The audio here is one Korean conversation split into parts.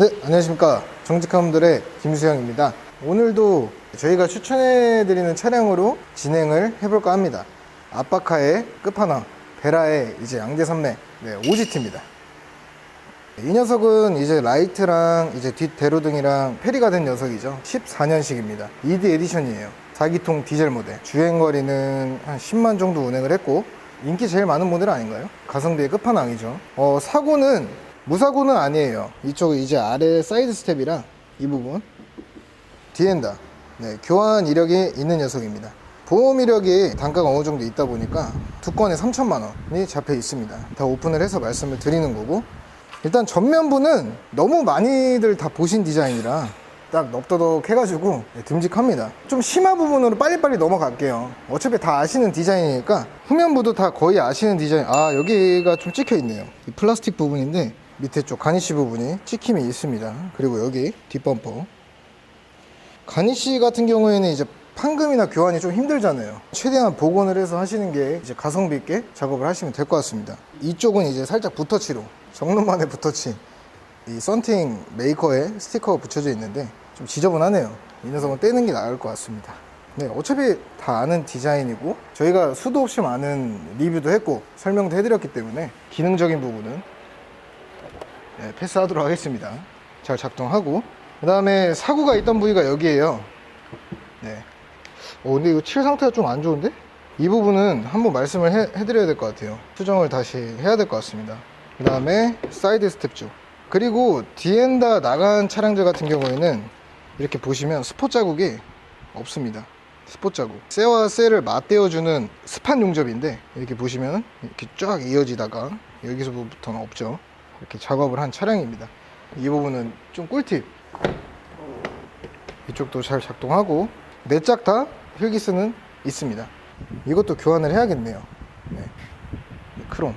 네, 안녕하십니까. 정직함들의 김수영입니다. 오늘도 저희가 추천해드리는 차량으로 진행을 해볼까 합니다. 아빠카의 끝판왕, 베라의 이제 양대산맥, 네, OGT입니다. 이 녀석은 이제 라이트랑 이제 뒷 대로등이랑 페리가 된 녀석이죠. 14년식입니다. ED 에디션이에요. 4기통 디젤 모델. 주행거리는 한 10만 정도 운행을 했고, 인기 제일 많은 모델 아닌가요? 가성비의 끝판왕이죠. 어, 사고는, 무사고는 아니에요. 이쪽 이제 아래 사이드 스텝이랑 이 부분. 디엔다. 네, 교환 이력이 있는 녀석입니다. 보험 이력이 단가가 어느 정도 있다 보니까 두 건에 3천만 원이 잡혀 있습니다. 다 오픈을 해서 말씀을 드리는 거고 일단 전면부는 너무 많이들 다 보신 디자인이라 딱 넙더덕 해가지고 네, 듬직합니다. 좀 심화 부분으로 빨리빨리 넘어갈게요. 어차피 다 아시는 디자인이니까 후면부도 다 거의 아시는 디자인. 아 여기가 좀 찍혀 있네요. 이 플라스틱 부분인데 밑에 쪽 가니쉬 부분이 찍힘이 있습니다. 그리고 여기 뒷범퍼 가니쉬 같은 경우에는 이제 판금이나 교환이 좀 힘들잖아요. 최대한 복원을 해서 하시는 게 이제 가성비 있게 작업을 하시면 될 것 같습니다. 이쪽은 이제 살짝 붓터치로 정론만의 붓터치 이 썬팅 메이커에 스티커가 붙여져 있는데 좀 지저분하네요. 이 녀석은 떼는 게 나을 것 같습니다. 네, 어차피 다 아는 디자인이고 저희가 수도 없이 많은 리뷰도 했고 설명도 해드렸기 때문에 기능적인 부분은 네, 패스하도록 하겠습니다. 잘 작동하고 그 다음에 사고가 있던 부위가 여기에요. 네. 어, 근데 이거 칠 상태가 좀 안 좋은데? 이 부분은 한번 말씀을 해, 해드려야 될 것 같아요. 수정을 다시 해야 될 것 같습니다. 그 다음에 사이드 스텝 쪽. 그리고 디엔다 나간 차량들 같은 경우에는 이렇게 보시면 스포 자국이 없습니다. 스포 자국. 쇠와 쇠를 맞대어주는 스판 용접인데 이렇게 보시면 이렇게 쫙 이어지다가 여기서부터는 없죠. 이렇게 작업을 한 차량입니다. 이 부분은 좀 꿀팁. 이쪽도 잘 작동하고 네 짝 다 휠기스는 있습니다. 이것도 교환을 해야겠네요. 네. 크롬.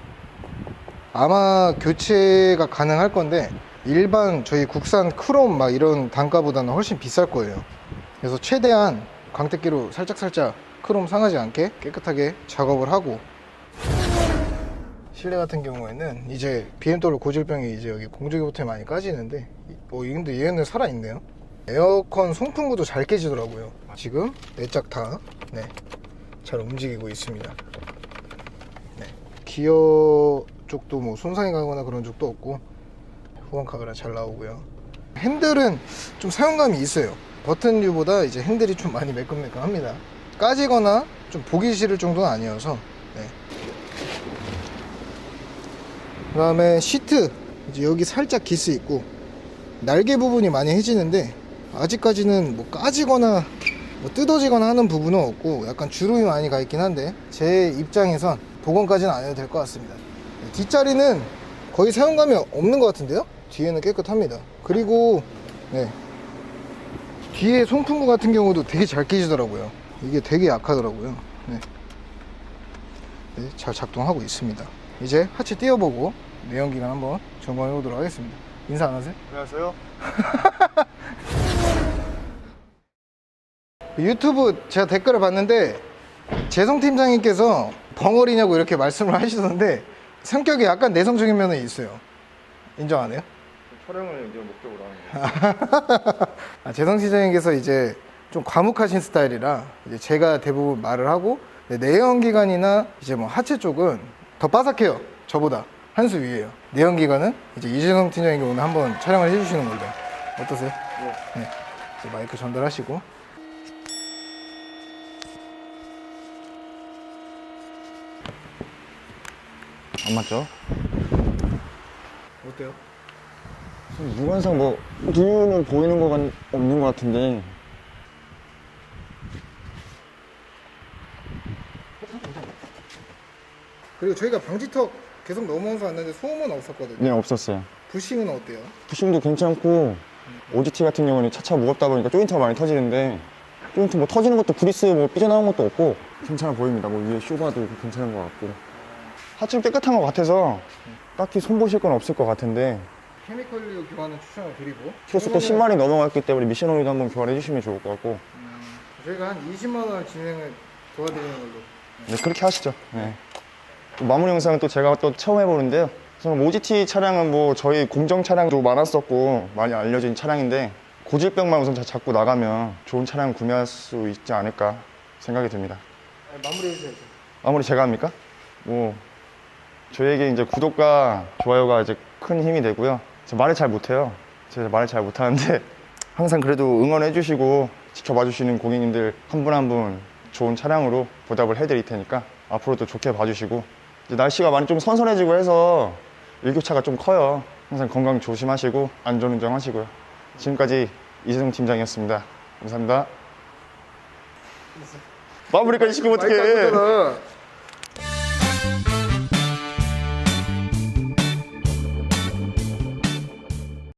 아마 교체가 가능할 건데 일반 저희 국산 크롬 막 이런 단가보다는 훨씬 비쌀 거예요. 그래서 최대한 광택기로 살짝살짝 크롬 상하지 않게 깨끗하게 작업을 하고 실내 같은 경우에는 이제 BMW 고질병이 이제 여기 공조기 버튼이 많이 까지는데 어 근데 얘는 살아있네요. 에어컨 송풍구도 잘 깨지더라고요. 지금 네짝다 네, 잘 움직이고 있습니다. 네, 기어 쪽도 뭐 손상이 가거나 그런 적도 없고 후방 카메라 잘 나오고요. 핸들은 좀 사용감이 있어요. 버튼류보다 이제 핸들이 좀 많이 매끈매끈합니다. 까지거나 좀 보기 싫을 정도는 아니어서 네. 그 다음에 시트 이제 여기 살짝 기스 있고 날개 부분이 많이 해지는데 아직까지는 뭐 까지거나 뭐 뜯어지거나 하는 부분은 없고 약간 주름이 많이 가 있긴 한데 제 입장에선 복원까지는 안 해도 될 것 같습니다 뒷자리는 거의 사용감이 없는 것 같은데요 뒤에는 깨끗합니다 그리고 네. 뒤에 송풍구 같은 경우도 되게 잘 끼지더라고요 이게 되게 약하더라고요 네. 네, 잘 작동하고 있습니다. 이제 하체 띄워보고 내연기관 한번 점검해 보도록 하겠습니다. 인사 안 하세요? 안녕하세요. 유튜브 제가 댓글을 봤는데 재성 팀장님께서 벙어리냐고 이렇게 말씀을 하시던데 성격이 약간 내성적인 면은 있어요. 인정 안 해요? 촬영을 이제 목적으로 하는 거예요. 아, 재성 팀장님께서 이제 좀 과묵하신 스타일이라 이제 제가 대부분 말을 하고 네, 내연기관이나 이제 뭐 하체 쪽은 더 바삭해요. 저보다 한 수 위에요. 내연기관은 이제 이재성 팀장님이 오늘 한번 촬영을 해주시는 걸로 어떠세요? 네. 이제 마이크 전달하시고 안 맞죠? 어때요? 육안상 뭐 누유는 보이는 거 같- 없는 것 같은데 그리고 저희가 방지턱 계속 넘어서 왔는데 소음은 없었거든요. 네 없었어요. 부싱은 어때요? 부싱도 괜찮고 OGT 같은 경우는 차차 무겁다 보니까 조인트가 많이 터지는데 조인트 뭐 터지는 것도 브리스 뭐 삐져나온 것도 없고 괜찮아 보입니다. 뭐 위에 쇼바도 괜찮은 것 같고 하체는 깨끗한 것 같아서 딱히 손보실 건 없을 것 같은데 케미컬류 교환은 추천을 드리고 키로수도 10만이 넘어갔기 때문에 미션 오일도 한번 교환해 주시면 좋을 것 같고 음, 저희가 한 20만 원 진행을 도와드리는 걸로 네, 그렇게 하시죠. 네. 또 마무리 영상은 또 제가 또 처음 해보는데요. 저는 OGT 차량은 뭐 저희 공정 차량도 많았었고 많이 알려진 차량인데 고질병만 우선 잘 잡고 나가면 좋은 차량 구매할 수 있지 않을까 생각이 듭니다. 마무리해 주셔야죠. 아무리 제가 합니까? 뭐 저희에게 이제 구독과 좋아요가 이제 큰 힘이 되고요. 저 말을 잘 못해요. 제가 말을 잘 못하는데 항상 그래도 응원해 주시고 지켜봐 주시는 고객님들 한 분 한 분 좋은 차량으로 보답을 해드릴 테니까 앞으로도 좋게 봐주시고 이제 날씨가 많이 좀 선선해지고 해서 일교차가 좀 커요. 항상 건강 조심하시고 안전운전 하시고요. 지금까지 이재성 팀장이었습니다. 감사합니다. 마무리까지 시키면 어떡해.